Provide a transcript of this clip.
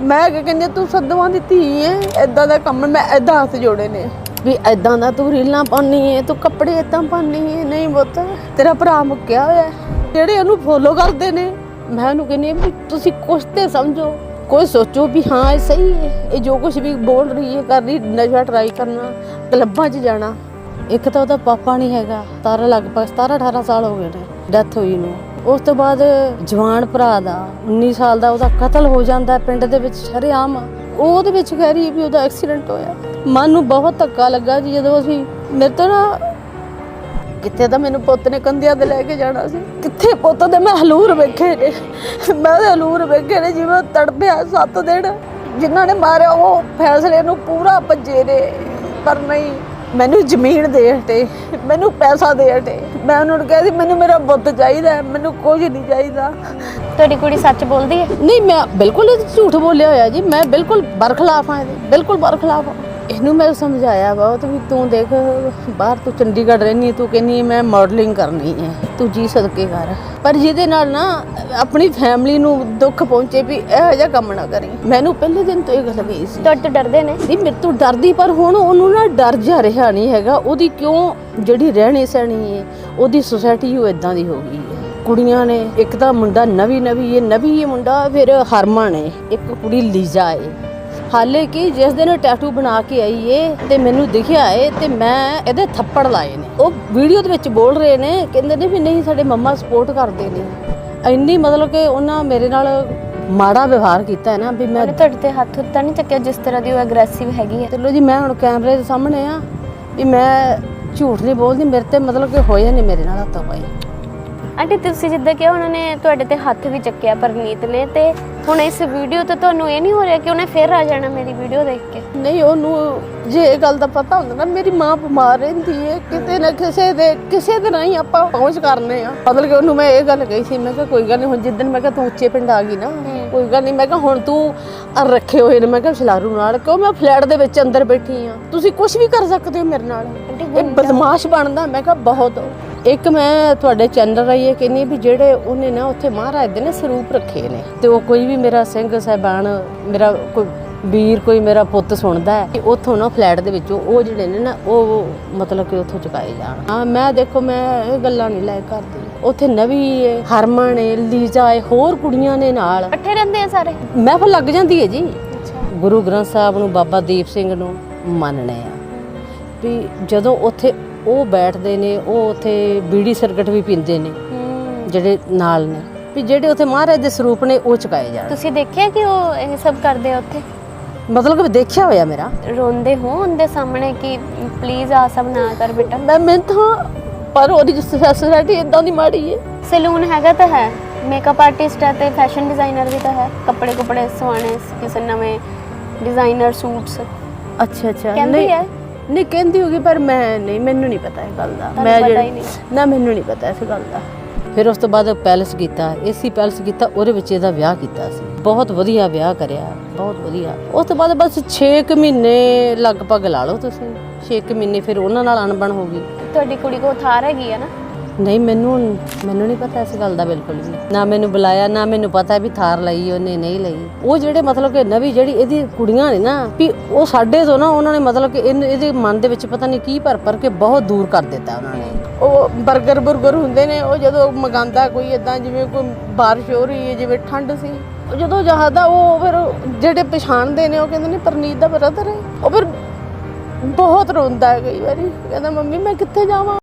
ਮੈਂ ਕੀ ਕਹਿੰਦੀ ਤੂੰ ਸੱਦਵਾਂ ਦੀ ਧੀ ਐ ਐਦਾਂ ਦਾ ਕੰਮ, ਮੈਂ ਐਦਾਂ ਹੱਥ ਜੋੜੇ ਨੇ। ਵੀ ਐਦਾਂ ਦਾ ਤੂੰ ਰੀਲਾਂ ਪਾਉਣੀ ਐ, ਤੂੰ ਕੱਪੜੇ ਐਦਾਂ ਪਾਉਣੀ ਐ, ਨਹੀਂ ਬੁੱਤ ਤੇਰਾ ਭਰਾ ਮੁੱਕਿਆ ਹੋਇਆ ਹੈ। ਜਿਹੜੇ ਉਹਨੂੰ ਫੋਲੋ ਕਰਦੇ ਨੇ, ਮੈਂ ਉਹਨੂੰ ਕਹਿੰਦੀ ਵੀ ਤੁਸੀਂ ਕੁਛ ਤੇ ਸਮਝੋ, ਕੋਈ ਸੋਚੋ ਵੀ ਹਾਂ, ਇਹ ਸਹੀ ਹੈ ਇਹ ਜੋ ਕੁਝ ਵੀ ਬੋਲ ਰਹੀ ਹੈ ਕਰ ਰਹੀ, ਨਸ਼ਾ ਟਰਾਈ ਕਰਨਾ, ਕਲੱਬਾਂ 'ਚ ਜਾਣਾ। ਇੱਕ ਤਾਂ ਉਹਦਾ ਪਾਪਾ ਨਹੀਂ ਹੈਗਾ, ਤਾਰਾ ਲਗਭਗ 17 18 ਸਾਲ ਹੋ ਗਏ ਨੇ ਡੈਥ ਹੋਈ ਨੂੰ। ਉਸ ਤੋਂ ਬਾਅਦ ਜਵਾਨ ਭਰਾ ਦਾ 19 ਸਾਲ ਦਾ, ਉਹਦਾ ਕਤਲ ਹੋ ਜਾਂਦਾ ਪਿੰਡ ਦੇ ਵਿੱਚ ਸ਼ਰੇਆਮ ਉਹ ਉਹਦੇ ਵਿੱਚ ਕਹਿ ਰਹੀ ਵੀ ਉਹਦਾ ਐਕਸੀਡੈਂਟ ਹੋਇਆ। ਮਨ ਨੂੰ ਬਹੁਤ ਧੱਕਾ ਲੱਗਾ ਜੀ, ਜਦੋਂ ਅਸੀਂ, ਮੇਰੇ ਤੋਂ ਨਾ ਕਿੱਥੇ ਤਾਂ ਮੈਨੂੰ ਪੁੱਤ ਨੇ ਕੰਧਿਆਂ ਤੇ ਲੈ ਕੇ ਜਾਣਾ ਸੀ। ਕਿੱਥੇ ਪੁੱਤ ਦੇ? ਮੈਂ ਹਲੂਰ ਵੇਖੇ ਨੇ। ਮੈਂ ਉਹਦੇ ਹਲੂਰ ਵੇਖੇ ਨੇ, ਜਿਵੇਂ ਉਹ ਤੜਪਿਆ ਸੱਤ ਦਿਨ। ਜਿਨ੍ਹਾਂ ਨੇ ਮਾਰਿਆ, ਉਹ ਫੈਸਲੇ ਨੂੰ ਪੂਰਾ ਭੱਜੇ ਨੇ। ਪਰ ਨਹੀਂ ਮੈਨੂੰ ਜ਼ਮੀਨ ਦੇ ਹਟੇ ਮੈਨੂੰ ਪੈਸਾ ਦੇ ਹਟੇ। ਮੈਂ ਉਹਨਾਂ ਨੂੰ ਕਿਹਾ ਸੀ ਮੈਨੂੰ ਮੇਰਾ ਪੁੱਤ ਚਾਹੀਦਾ ਹੈ, ਮੈਨੂੰ ਕੁਝ ਨਹੀਂ ਚਾਹੀਦਾ। ਤੁਹਾਡੀ ਕੁੜੀ ਸੱਚ ਬੋਲਦੀ ਹੈ? ਨਹੀਂ ਮੈਂ ਬਿਲਕੁਲ ਇਹ ਝੂਠ ਬੋਲਿਆ ਹੋਇਆ ਜੀ ਮੈਂ ਬਿਲਕੁਲ ਬਰਖਲਾਫ ਹਾਂ ਇਹਦੇ ਬਿਲਕੁਲ ਬਰਖਲਾਫ ਹਾਂ। ਇਹਨੂੰ ਮੈਂ ਸਮਝਾਇਆ ਬਹੁਤ ਵੀ ਤੂੰ ਦੇਖ ਬਾਹਰ ਤੂੰ ਚੰਡੀਗੜ੍ਹ ਰਹਿਨੀ ਤੂੰ ਕਹਿੰਨੀ ਮੈਂ ਮਾਡਲਿੰਗ ਕਰਨੀ ਹੈ ਤੂੰ ਜੀ ਸਦਕੇ ਕਰ। ਪਰ ਜਿਹਦੇ ਨਾਲ ਨਾ ਆਪਣੀ ਫੈਮਿਲੀ ਨੂੰ ਦੁੱਖ ਪਹੁੰਚੇ ਵੀ ਇਹੋ ਜਿਹਾ ਕੰਮ ਨਾ ਕਰੀ। ਮੈਨੂੰ ਪਹਿਲੇ ਦਿਨ ਤੋਂ ਇਹ ਗੱਲ ਕਹੀ ਸੀ। ਤੁਹਾਡੇ ਤੋਂ ਡਰਦੇ ਨੇ? ਨਹੀਂ ਮੇਰੇ ਤੋਂ ਡਰਦੀ ਪਰ ਹੁਣ ਉਹਨੂੰ ਨਾ ਡਰ ਜਾ ਰਿਹਾ ਨਹੀਂ ਹੈਗਾ। ਉਹਦੀ ਕਿਉਂ ਜਿਹੜੀ ਰਹਿਣੀ ਸਹਿਣੀ ਹੈ ਉਹਦੀ ਸੁਸਾਇਟੀ ਉਹ ਇਦਾਂ ਦੀ ਹੋ ਗਈ ਹੈ ਕੁੜੀਆਂ ਨੇ ਇੱਕ ਤਾਂ ਮੁੰਡਾ ਨਵੀਂ ਨਵੀਂ ਇਹ ਨਵੀਂ ਇਹ ਮੁੰਡਾ ਫਿਰ ਹਰਮਨ ਹੈ ਇੱਕ ਕੁੜੀ ਲੀਜ਼ਾ ਹੈ ਹਾਲੇ ਕਿ ਜਿਸ ਦਿਨ ਟੈਟੂ ਬਣਾ ਕੇ ਆਈ ਏ ਤੇ ਮੈਨੂੰ ਦਿਖਿਆ ਏ ਤੇ ਮੈਂ ਇਹਦੇ ਥੱਪੜ ਲਾਏ ਨੇ। ਉਹ ਵੀਡੀਓ ਦੇ ਵਿੱਚ ਬੋਲ ਰਹੇ ਨੇ ਕਹਿੰਦੇ ਨੇ ਵੀ ਨਹੀਂ ਸਾਡੇ ਮੰਮਾ ਸਪੋਰਟ ਕਰਦੇ ਨੇ। ਇੰਨੀ ਮਤਲਬ ਕਿ ਉਹਨਾਂ ਮੇਰੇ ਨਾਲ ਮਾੜਾ ਵਿਵਹਾਰ ਕੀਤਾ ਹੈ ਨਾ ਵੀ ਮੈਂ ਤੁਹਾਡੇ ਤੇ ਹੱਥ ਉੱਤੇ ਨਹੀਂ ਚੱਕਿਆ ਜਿਸ ਤਰ੍ਹਾਂ ਦੀ ਉਹ ਐਗਰੈਸਿਵ ਹੈਗੀ ਹੈ ਚਲੋ ਜੀ ਮੈਂ ਹੁਣ ਕੈਮਰੇ ਦੇ ਸਾਹਮਣੇ ਆ ਵੀ ਮੈਂ ਝੂਠ ਨਹੀਂ ਬੋਲਦੀ ਮੇਰੇ ਤੇ ਮਤਲਬ ਕਿ ਹੋਇਆ ਨਹੀਂ ਮੇਰੇ ਨਾਲ ਹੱਥੋਂ ਪਾਈ ਆਂਟੀ ਤੁਸੀਂ ਜਿੱਦਾਂ ਕਿਹਾ ਉਹਨਾਂ ਨੇ ਤੁਹਾਡੇ ਤੇ ਹੱਥ ਵੀ ਚੱਕਿਆ ਪਰਨੀਤ ਨੇ ਤੇ ਹੁਣ ਇਸ ਵੀਡੀਓ ਤੇ ਤੁਹਾਨੂੰ ਇਹ ਨਹੀਂ ਹੋ ਰਿਹਾ ਕਿ ਉਹਨੇ ਫਿਰ ਆ ਜਾਣਾ ਮੇਰੀ ਵੀਡੀਓ ਦੇਖ ਕੇ? ਨਹੀਂ ਉਹਨੂੰ ਜੇ ਇਹ ਗੱਲ ਦਾ ਪਤਾ ਹੁੰਦਾ ਨਾ ਮੇਰੀ ਮਾਂ ਬਿਮਾਰ ਰਹਿੰਦੀ ਹੈ ਕਿਤੇ ਨਾ ਕਿਸੇ ਦੇ ਕਿਸੇ ਦੇ ਨਹੀਂ ਆਪਾਂ ਪਹੁੰਚ ਕਰਨੇ ਆ। ਮਤਲਬ ਕਿ ਉਹਨੂੰ ਮੈਂ ਇਹ ਗੱਲ ਕਹੀ ਸੀ ਮੈਂ ਕਿਹਾ ਕੋਈ ਗੱਲ ਨਹੀਂ ਹੁਣ ਜਿੱਦਣ ਮੈਂ ਕਿਹਾ ਤੂੰ ਉੱਚੇ ਪਿੰਡ ਆ ਗਈ ਨਾ ਕੋਈ ਗੱਲ ਨਹੀਂ ਮੈਂ ਕਿਹਾ ਹੁਣ ਤੂੰ ਰੱਖੇ ਹੋਏ ਨੇ। ਮੈਂ ਕਿਹਾ ਛਲਾਰੂ ਨਾਲ ਕਿਉਂ? ਮੈਂ ਫਲੈਟ ਦੇ ਵਿੱਚ ਅੰਦਰ ਬੈਠੀ ਆ। ਤੁਸੀਂ ਕੁਝ ਵੀ ਕਰ ਸਕਦੇ ਹੋ ਮੇਰੇ ਨਾਲ। ਇਹ ਬਦਮਾਸ਼ ਬਣਦਾ ਮੈਂ ਕਿਹਾ ਬਹੁਤ ਇੱਕ ਮੈਂ ਤੁਹਾਡੇ ਚੈਨਲ ਰਾਹੀਂ ਇਹ ਕਹਿੰਦੀ ਹਾਂ ਵੀ ਜਿਹੜੇ ਉਹਨੇ ਨਾ ਉੱਥੇ ਮਹਾਰਾਜ ਦੇ ਨੇ ਸਰੂਪ ਰੱਖੇ ਨੇ ਤੇ ਉਹ ਕੋਈ ਵੀ ਮੇਰਾ ਸਿੰਘ ਸਾਹਿਬਾਨ ਮੇਰਾ ਕੋਈ ਵੀਰ ਕੋਈ ਮੇਰਾ ਪੁੱਤ ਸੁਣਦਾ ਹੈ ਕਿ ਉੱਥੋਂ ਨਾ ਫਲੈਟ ਦੇ ਵਿੱਚੋਂ ਉਹ ਜਿਹੜੇ ਨੇ ਨਾ ਉਹ ਮਤਲਬ ਕਿ ਉੱਥੋਂ ਚੁਕਾਏ ਜਾਣ। ਹਾਂ ਮੈਂ ਦੇਖੋ ਮੈਂ ਇਹ ਗੱਲਾਂ ਨਹੀਂ ਲੈ ਕਰਦੀ। ਉੱਥੇ ਨਵੀ ਹੈ ਹਰਮਨ ਹੈ ਲੀਜ਼ਾ ਹੈ ਹੋਰ ਕੁੜੀਆਂ ਨੇ ਨਾਲ। ਇਕੱਠੇ ਰਹਿੰਦੇ ਆ ਸਾਰੇ? ਮਹਿਫਲ ਲੱਗ ਜਾਂਦੀ ਹੈ ਜੀ। ਗੁਰੂ ਗ੍ਰੰਥ ਸਾਹਿਬ ਨੂੰ ਬਾਬਾ ਦੀਪ ਸਿੰਘ ਨੂੰ ਮੰਨਣੇ ਆ। ਵੀ ਜਦੋਂ ਉੱਥੇ ਉਹ ਬੈਠਦੇ ਨੇ ਉਹ ਉੱਥੇ ਬੀੜੀ ਸਰਕਟ ਵੀ ਪੀਂਦੇ ਨੇ ਜਿਹੜੇ ਨਾਲ ਨੇ। ਵੀ ਜਿਹੜੇ ਉੱਥੇ ਮਹਾਰਾਜ ਦੇ ਸਰੂਪ ਨੇ ਉਹ ਚੁਕਾਏ ਜਾਣ। ਤੁਸੀਂ ਦੇਖਿਆ ਕਿ ਉਹ ਇਹ ਸਭ ਕਰਦੇ ਆ ਉੱਥੇ? ਮਤਲਬ ਕਿ ਦੇਖਿਆ ਹੋਇਆ ਮੇਰਾ। ਰੋਂਦੇ ਹੋ ਉਹਦੇ ਸਾਹਮਣੇ ਕਿ ਪਲੀਜ਼ ਆ ਸਭ ਨਾ ਕਰ ਬੇਟਾ? ਮੈਂ ਮੈਂ ਤਾਂ ਪਰ ਉਹਦੀ ਸੋਸਾਇਟੀ ਇਦਾਂ ਦੀ ਮਾੜੀ ਹੈ ਸੈਲੂਨ ਹੈਗਾ ਤਾਂ ਹੈ ਮੇਕਅਪ ਆਰਟਿਸਟ ਹੈ ਤੇ ਫੈਸ਼ਨ ਡਿਜ਼ਾਈਨਰ ਵੀ ਤਾਂ ਹੈ। ਕੱਪੜੇ ਕੁਪੜੇ ਸਵਾਣੇ ਕਿਸੇ ਨਵੇਂ ਡਿਜ਼ਾਈਨਰ ਸੂਟਸ ਅੱਛਾ ਅੱਛਾ। ਕਹਿੰਦੀ ਹੈ ਨਹੀਂ ਕਹਿੰਦੀ ਹੋਗੀ ਪਰ ਮੈਂ ਨਹੀਂ ਮੈਨੂੰ ਨਹੀਂ ਪਤਾ ਇਹ ਗੱਲ ਦਾ। ਮੈਂ ਪਤਾ ਜਿਹੜੀ- ਹੀ ਨਹੀਂ। ਨਾ ਮੈਨੂੰ ਨਹੀਂ ਪਤਾ ਇਸ ਗੱਲ ਦਾ। ਫਿਰ ਉਸ ਤੋਂ ਬਾਅਦ ਪੈਲਸ ਕੀਤਾ ਏਸੀ ਪੈਲਸ ਕੀਤਾ ਉਹਦੇ ਵਿੱਚ ਇਹਦਾ ਵਿਆਹ ਕੀਤਾ ਸੀ। ਬਹੁਤ ਵਧੀਆ ਵਿਆਹ ਕਰਿਆ ਬਹੁਤ ਵਧੀਆ। ਉਸ ਤੋਂ ਬਾਅਦ ਬਸ 6 ਕੁ ਮਹੀਨੇ ਲਗਭਗ ਲਾ ਲਓ ਤੁਸੀਂ। 6 ਕੁ ਮਹੀਨੇ ਫਿਰ ਉਹਨਾਂ ਨਾਲ ਅਣਬਣ ਹੋ ਗਈ। ਤੁਹਾਡੀ ਕੁੜੀ ਕੋ ਥਾਰ ਹੈਗੀ ਹੈ ਨਾ? ਨਹੀਂ, ਮੈਨੂੰ ਮੈਨੂੰ ਨਹੀਂ ਪਤਾ ਇਸ ਗੱਲ ਦਾ ਬਿਲਕੁਲ ਵੀ। ਨਾ ਮੈਨੂੰ ਬੁਲਾਇਆ, ਨਾ ਮੈਨੂੰ ਪਤਾ ਵੀ ਥਾਰ ਲਈ, ਉਹਨੇ ਨਹੀਂ ਲਈ। ਉਹ ਜਿਹੜੇ ਮਤਲਬ ਕਿ ਨਵੀਂ ਜਿਹੜੀ ਇਹਦੀ ਕੁੜੀਆਂ ਨੇ ਨਾ, ਵੀ ਉਹ ਸਾਡੇ ਤੋਂ ਨਾ ਉਹਨਾਂ ਨੇ ਮਤਲਬ ਕਿ ਇਹਨੂੰ- ਇਹਦੇ ਮਨ ਦੇ ਵਿੱਚ ਪਤਾ ਨਹੀਂ ਕੀ ਭਰ ਭਰ ਕੇ ਬਹੁਤ ਦੂਰ ਕਰ ਦਿੱਤਾ ਉਹਨਾਂ ਨੇ। ਉਹ 버ਗਰ 버ਗਰ ਹੁੰਦੇ ਨੇ, ਉਹ ਜਦੋਂ ਮੰਗਾਂਦਾ ਕੋਈ ਇਦਾਂ ਜਿਵੇਂ ਕੋਈ ਬਾਰਿਸ਼ ਹੋ ਰਹੀ ਹੈ, ਜਿਵੇਂ ਠੰਡ ਸੀ। ਉਹ ਜਦੋਂ ਜਾਹਦਾ ਉਹ ਫਿਰ ਜਿਹੜੇ ਪਛਾਣਦੇ ਨੇ, ਉਹ ਕਹਿੰਦੇ ਨੇ ਪਰਨੀਤ ਦਾ ਬ੍ਰਦਰ ਹੈ। ਉਹ ਫਿਰ ਬਹੁਤ ਰੋਂਦਾ ਹੈ ਕਈ ਵਾਰੀ। ਕਹਿੰਦਾ, ਮੰਮੀ, ਮੈਂ ਕਿੱਥੇ ਜਾਵਾਂ?